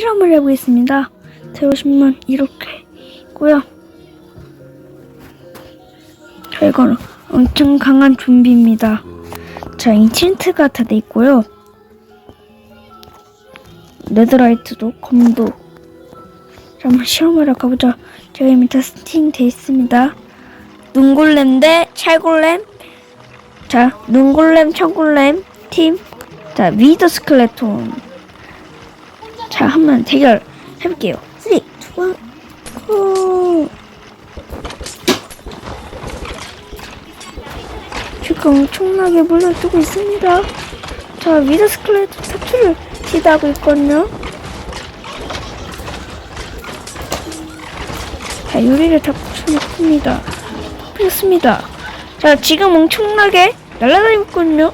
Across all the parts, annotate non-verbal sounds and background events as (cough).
실험을 해보겠습니다. 들어오시면 이렇게 있고요. 자, 이거는 엄청 강한 좀비입니다. 자, 인챈트가 다 돼 있고요. 네드라이트도 검도. 자, 한번 실험을 하러 가보자. 제가 이미 다 세팅 돼 있습니다. 눈골렘 대 찰골렘. 자, 눈골렘, 철골렘 팀. 자, 위더 스켈레톤. 자, 한번 대결 해볼게요. 3, 2, 1, 고! 지금 엄청나게 물러뜨고 있습니다. 자, 위더 스켈레톤 사투를 기다하고 있거든요. 자, 유리를 다 붙여놓습니다. 그렇습니다. 자, 지금 엄청나게 날아다니고 있거든요.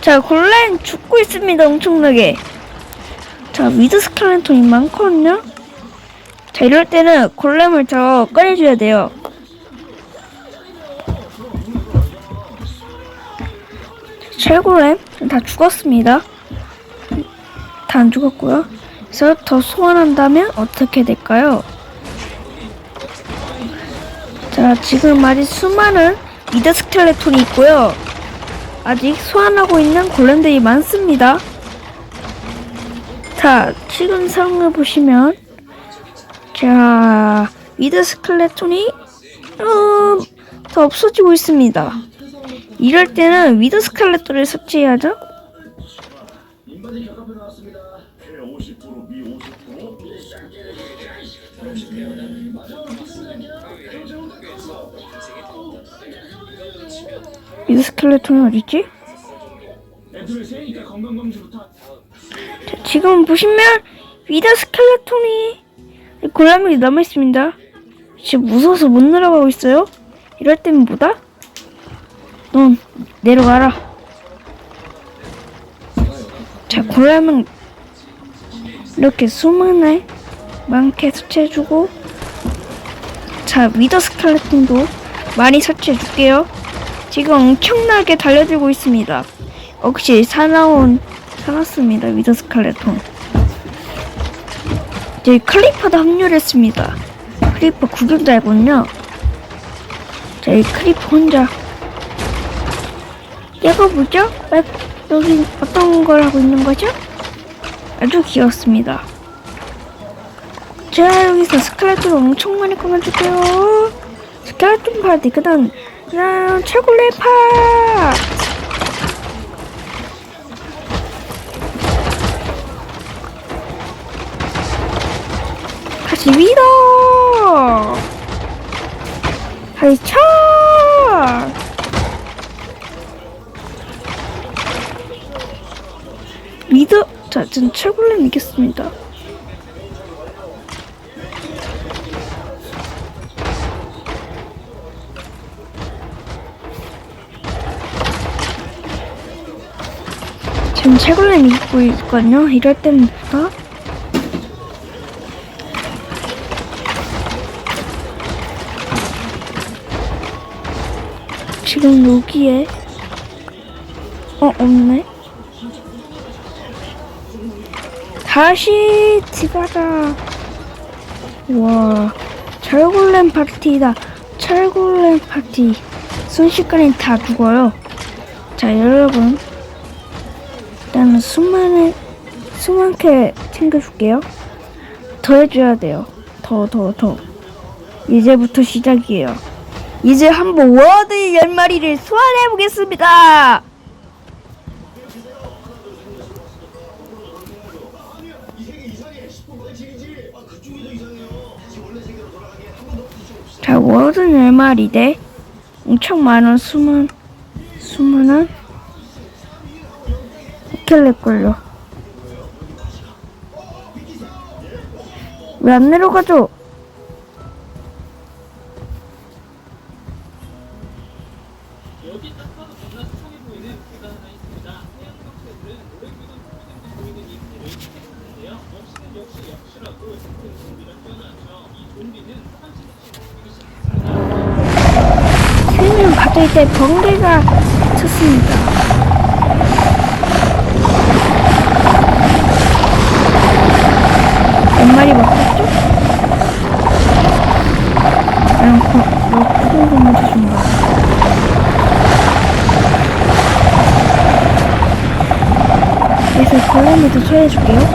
자, 골라인 죽고 있습니다. 엄청나게. 자, 위드 스켈레톤이 많거든요. 자, 이럴 때는 골렘을 더 꺼내줘야 돼요. 철골렘 다 죽었습니다. 다 안 죽었고요. 그래서 더 소환한다면 어떻게 될까요? 자, 지금 아직 수많은 미드 스켈레톤이 있고요. 아직 소환하고 있는 골렘들이 많습니다. 자, 지금 상황을 보시면, 자, 미드 스켈레톤이, 음, 더 없어지고 있습니다. 이럴 때는 위드 스켈레톤을 섭취해야죠. 위드 스켈레톤이 어딨지? 자, 지금 보시면 위드 스켈레톤이 골라명이 남아있습니다. 지금 무서워서 못 내려가고 있어요. 이럴 때면 뭐다? 넌 내려가라. 자, 골라명 이렇게 수많게 많게 설치해주고 자, 위더 스켈레톤도 많이 설치해줄게요. 지금 엄청나게 달려들고 있습니다. 역시 사나운 살았습니다. 위더 스칼레톤. 이제 클리퍼도 합류했습니다. 클리퍼 구경자이군요. 자, 이 클리퍼 혼자. 얘가 뭐죠? 왜 여기 어떤 걸 하고 있는 거죠? 아주 귀엽습니다. 자, 여기서 스칼레톤 엄청 많이 꺼내줄게요. 스칼레톤 파티, 그 다음, 그 다음, 최고 레파! 다시 쳐! 위더, 자, 전 최고렘 이겼습니다. 지금 최고렘 이기고 있거든요. 이럴 때부터 지금 여기에? 어 없네. 다시 집가자 와 철골렘 파티다. 철골렘 파티. 순식간에 다 죽어요. 자 여러분. 일단은 수많은 수많게 챙겨줄게요. 더 해줘야 돼요. 더 더, 더. 이제부터 시작이에요 이제 한번 워드 열 마리를 소환해 보겠습니다. 자, 워드 열 마리 대 엄청 많은 숨은 숨은 스켈렛걸요. 왜 안 내려가죠? 생명 가져올 때 번개가 쳤습니다. 말이 맞겠죠? 그냥 거, 뭐, 큰 것만 주신다. 그래서 골렘부터 처리해줄게요.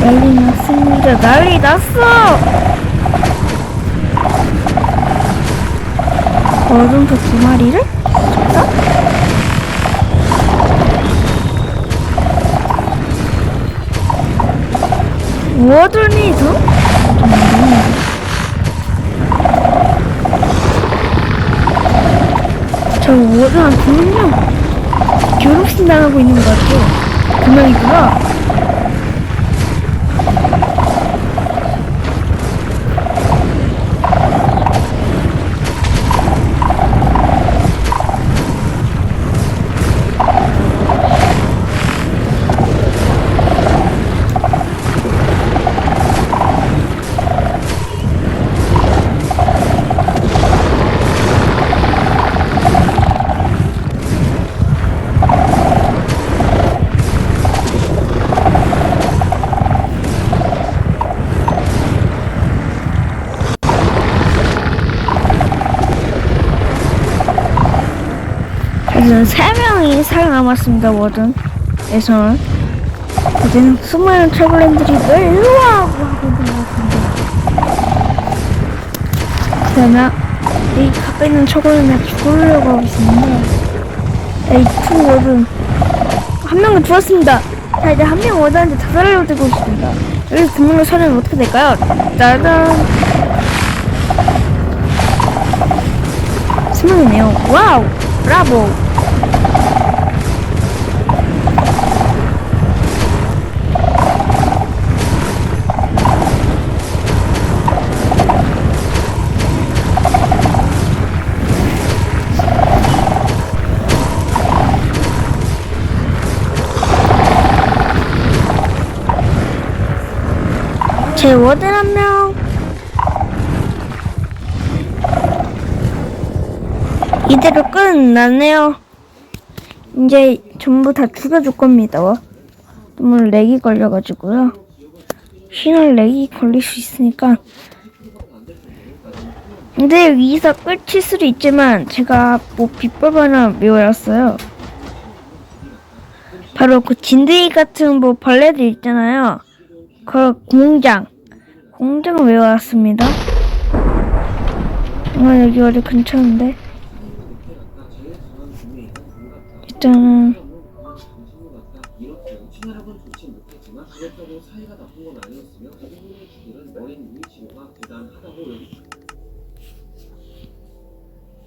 난리 났습니다. 난리 났어! 얼음도 두 마리를? 진짜? 워든이도? 저 분명 괴롭힘 당하고 있는 것 같아요. 그 명이구나. 명이 살아남았습니다, 워든에서는. 이제는 수많은 트래블랜들이 널 일로와고 하고 같습니다. 그러나 이 가까이 있는 초골렘이 죽으려고 하고 있습니다. 이투 워든 한 명을 죽었습니다. 자 이제 한 명 워든한테 자살을 들고 있습니다. 여기서 두 명을 살리면 어떻게 될까요? 짜잔. 세 명이네요. 와우! 브라보! 제 워든 한 명. 이대로 끝났네요. 이제 전부 다 죽여줄 겁니다. 너무 렉이 걸려가지고요. 신을 렉이 걸릴 수 있으니까. 근데 여기서 끝일 수도 있지만 제가 뭐 비법 하나 외워왔어요. 바로 그 진드기 같은 뭐 벌레들 있잖아요. 그 공장. 공장을 외워왔습니다. 아 여기 어디 근처인데. 일단은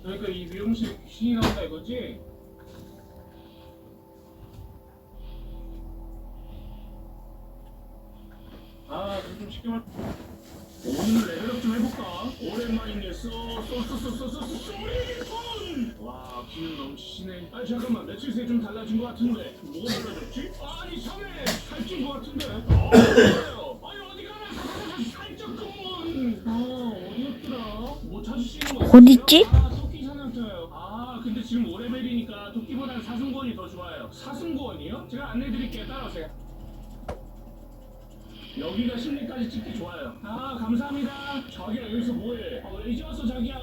그러니까 이 미용실 귀신이 나온다 이거지? 오늘 레벨업 좀 해볼까? 오랜만이네. 쏘쏘쏘쏘쏘쏘 소리톤. 와, 기운 넘치시네. 아 잠깐만, 며칠 새에 좀 달라진 것 같은데. 뭐가 달라졌지? 아니 전에 살찐 것 같은데. 어, 그래요. 아니 어디 가나 살쪘구먼. 아, 어디였더라? 뭐 찾으시는 거? 어딨지? 아, 토끼 사냥터요. 아, 근데 지금 5레벨이니까 토끼보다는 사슴권이 더 좋아요. 사슴권이요? 제가 안내드릴게요. 따라오세요. 여기가 심리까지 찍기 좋아요. 아, 감사합니다. 자기야, 여기서 뭐해? 아, 왜 이제 왔어, 자기야?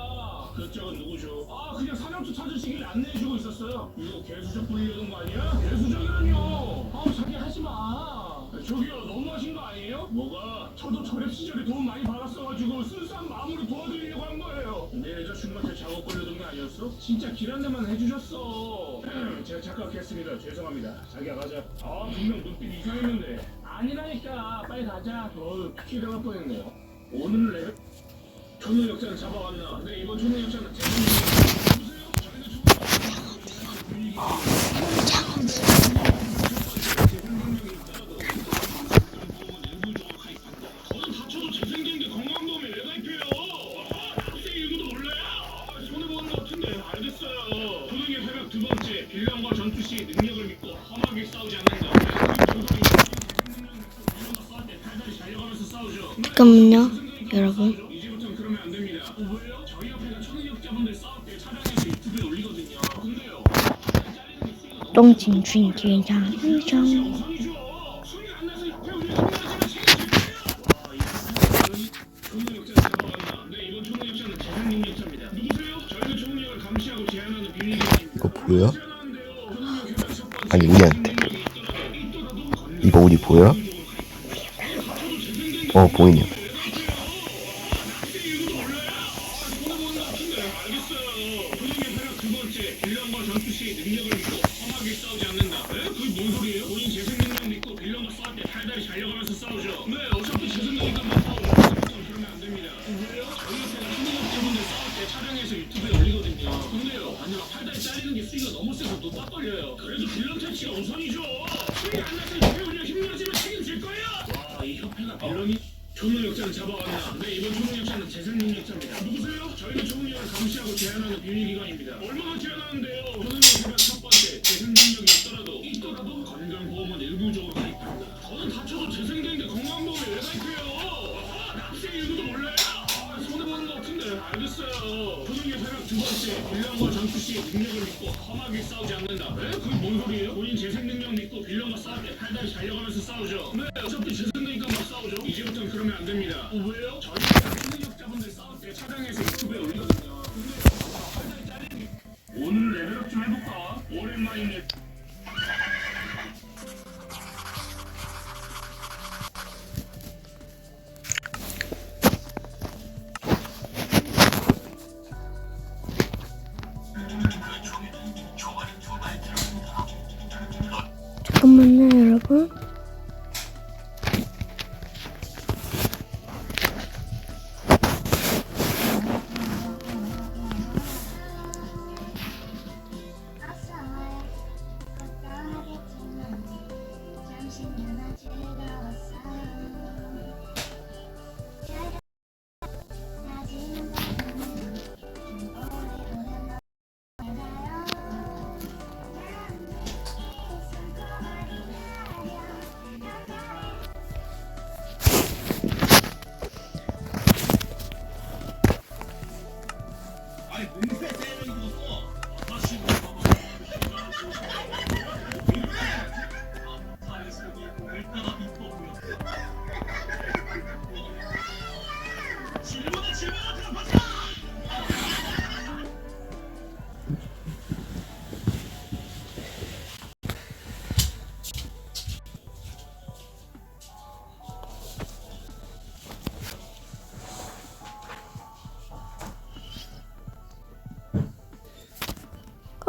그쪽은 누구죠? 아, 그냥 사냥터 찾으시길 안내해주고 있었어요. 이거 개수작 부리려는 거 아니야? 개수작이라뇨. 아, 자기 하지 마. 저기요, 너무하신 거 아니에요? 뭐가? 저도 저랩 시절에 도움 많이 받았어가지고 순수한 마음으로 도와드리려고 한 거예요. 내 여자친구한테 작업 걸려던 게 아니었어? 진짜 길 안내만 해주셨어. (clears throat) 제가 착각했습니다. 죄송합니다. 자기야 가자. 아 분명 눈빛 이상했는데. 아니라니까. 빨리 가자. 어 피해 당할 뻔했네요. 오늘 레벨 초능력자는 잡아왔나? 네, 이번 왜 가입해요? 아? 아, 손해보는 것 같은데 알겠어요. 초능력 협약 두 번째, 빌런과 전투 시 능력을 믿고 험하게 싸우지 않는다. 잠깐만요, 여러분. 똥진춘 기장 일정. 이거 보여? 아니 우리한테 이거 우리 보여? 어 보이네. 그래도 빌런 퇴치가 우선이죠. 수위 안 나서 옆에 우리가 힘들어지면 책임질 거예요. 와, 이 협회가 빌런이 초능력자는 잡아왔나? 네, 이번 초능력자는 재생 능력자입니다. 누구세요? 저희는 초능력을 감시하고 제한하는 비밀기관입니다. 얼마나 제한하는데요? 초능력 협약 첫 번째, 재생 능력이 있더라도 있더라도 건강보험은 일부적으로 가입한다. 저는 다쳐 번째, 빌런과 전투 시 능력을 믿고 험하게 싸우지 않는다. 에? 그게 뭔 소리예요? 본인 재생 능력 믿고 빌런과 싸울 때 팔다리 달려가면서 싸우죠. 네, 어차피 재생되니까 막 싸우죠. 이제부터는 그러면 안 됩니다. 어, 왜요? 저희가 초능력자분들 싸울 때 차량에서 유튜브에 올리거든요. 근데 팔다리 잘리는 게 오늘 레벨업 좀 해볼까? 오랜만이네. 잠깐만요, 여러분.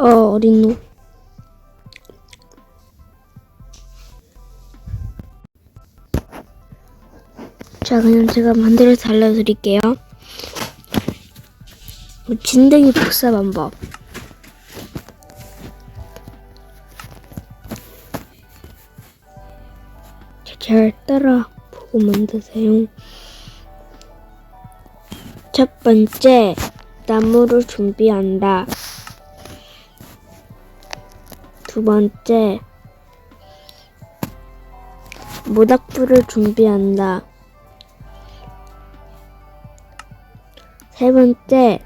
어, 어린노. 자, 그냥 제가 만들어서 알려드릴게요. 뭐, 진댕이 복사 방법. 잘 따라 보고 만드세요. 첫 번째, 나무를 준비한다. 두 번째, 모닥불을 준비한다. 세 번째,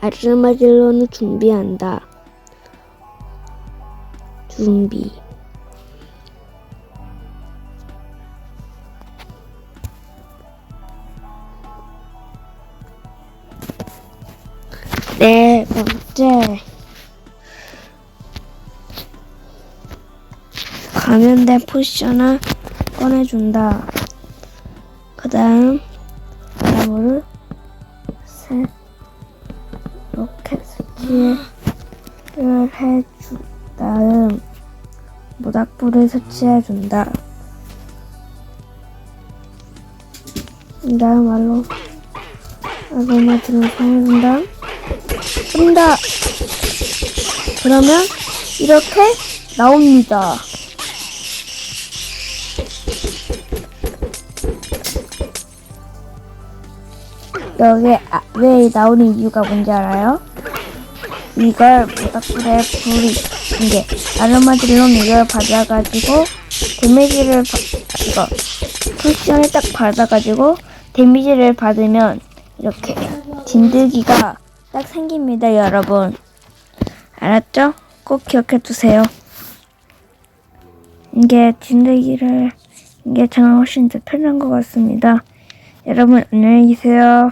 아르마딜론을 준비한다. 준비. 네 번째, 감염된 포션을 꺼내준다. 그 다음, 나무를 새 로켓 설치를 해준 다음, 모닥불을 설치해준다. 그 다음 말로 아로마들을 사용한다. 쏜다. 그러면 이렇게 나옵니다. 여기 아, 왜 나오는 이유가 뭔지 알아요? 이걸 모닥불에 불이 이게 아로마들론 이걸 받아가지고 데미지를 받 이거 쿠션을 딱 받아가지고 데미지를 받으면 이렇게 진드기가 딱 생깁니다, 여러분. 알았죠? 꼭 기억해 두세요. 이게 진드기를 이게 정말 훨씬 더 편한 것 같습니다. 여러분 안녕히 계세요.